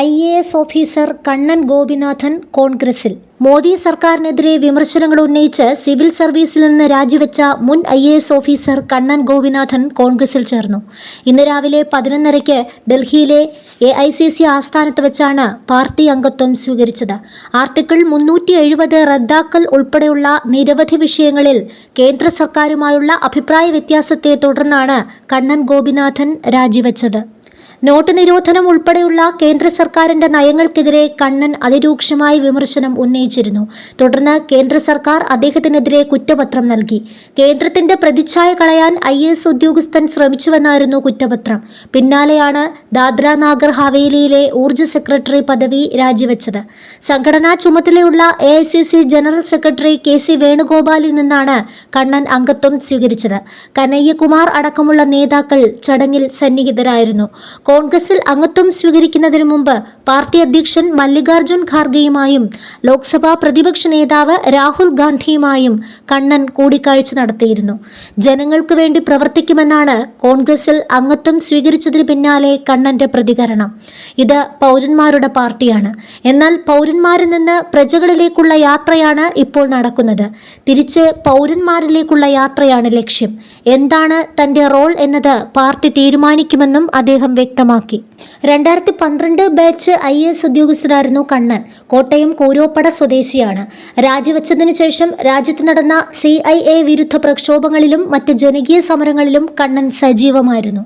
I A S officer Kannan Gopinathan കോൺഗ്രസിൽ. മോദി സർക്കാരിനെതിരെ വിമർശനങ്ങൾ ഉന്നയിച്ച് സിവിൽ സർവീസിൽ നിന്ന് രാജിവെച്ച മുൻ I A S officer Kannan Gopinathan കോൺഗ്രസിൽ ചേർന്നു. ഇന്ന് രാവിലെ പതിനൊന്നരയ്ക്ക് ഡൽഹിയിലെ എ ഐ സി സി ആസ്ഥാനത്ത് വെച്ചാണ് പാർട്ടി അംഗത്വം സ്വീകരിച്ചത്. ആർട്ടിക്കിൾ മുന്നൂറ്റി എഴുപത് റദ്ദാക്കൽ ഉൾപ്പെടെയുള്ള നിരവധി വിഷയങ്ങളിൽ കേന്ദ്ര സർക്കാരുമായുള്ള അഭിപ്രായ വ്യത്യാസത്തെ തുടർന്നാണ് കണ്ണൻ ഗോപിനാഥൻ രാജിവെച്ചത്. നോട്ട് നിരോധനം ഉൾപ്പെടെയുള്ള കേന്ദ്ര സർക്കാരിന്റെ നയങ്ങൾക്കെതിരെ കണ്ണൻ അതിരൂക്ഷമായ വിമർശനം ഉന്നയിച്ചിരുന്നു. തുടർന്ന് കേന്ദ്ര സർക്കാർ അദ്ദേഹത്തിനെതിരെ കുറ്റപത്രം നൽകി. കേന്ദ്രത്തിന്റെ പ്രതിച്ഛായ കളയാൻ ഐ എസ് ഉദ്യോഗസ്ഥൻ ശ്രമിച്ചുവെന്നായിരുന്നു കുറ്റപത്രം. പിന്നാലെയാണ് ദാദ്ര നാഗർ ഹവേലിയിലെ ഊർജ സെക്രട്ടറി പദവി രാജിവെച്ചത്. സംഘടനാ ചുമതലയുള്ള A I C C general secretary K C വേണുഗോപാലിൽ നിന്നാണ് കണ്ണൻ അംഗത്വം സ്വീകരിച്ചത്. കനയ്യകുമാർ അടക്കമുള്ള നേതാക്കൾ ചടങ്ങിൽ സന്നിഹിതരായിരുന്നു. കോൺഗ്രസിൽ അംഗത്വം സ്വീകരിക്കുന്നതിനു മുമ്പ് പാർട്ടി അധ്യക്ഷൻ മല്ലികാർജുൻ ഖാർഗെയുമായും ലോക്സഭാ പ്രതിപക്ഷ നേതാവ് രാഹുൽ ഗാന്ധിയുമായും കണ്ണൻ കൂടിക്കാഴ്ച നടത്തിയിരുന്നു. ജനങ്ങൾക്ക് വേണ്ടി പ്രവർത്തിക്കുമെന്നാണ് കോൺഗ്രസിൽ അംഗത്വം സ്വീകരിച്ചതിന് പിന്നാലെ കണ്ണന്റെ പ്രതികരണം. ഇത് പൗരന്മാരുടെ പാർട്ടിയാണ്. എന്നാൽ പൗരന്മാരിൽ നിന്ന് പ്രജകളിലേക്കുള്ള യാത്രയാണ് ഇപ്പോൾ നടക്കുന്നത്. തിരിച്ച് പൗരന്മാരിലേക്കുള്ള യാത്രയാണ് ലക്ഷ്യം. എന്താണ് തന്റെ റോൾ എന്നത് പാർട്ടി തീരുമാനിക്കുമെന്നും അദ്ദേഹം വ്യക്തമാക്കി. രണ്ടായിരത്തി പന്ത്രണ്ട് ബാച്ച് ഐ എസ് ഉദ്യോഗസ്ഥരായിരുന്നു കണ്ണൻ. കോട്ടയം കൂരോപ്പട സ്വദേശിയാണ്. രാജിവെച്ചതിനു ശേഷം രാജ്യത്ത് നടന്ന സി വിരുദ്ധ പ്രക്ഷോഭങ്ങളിലും മറ്റ് ജനകീയ സമരങ്ങളിലും കണ്ണൻ സജീവമായിരുന്നു.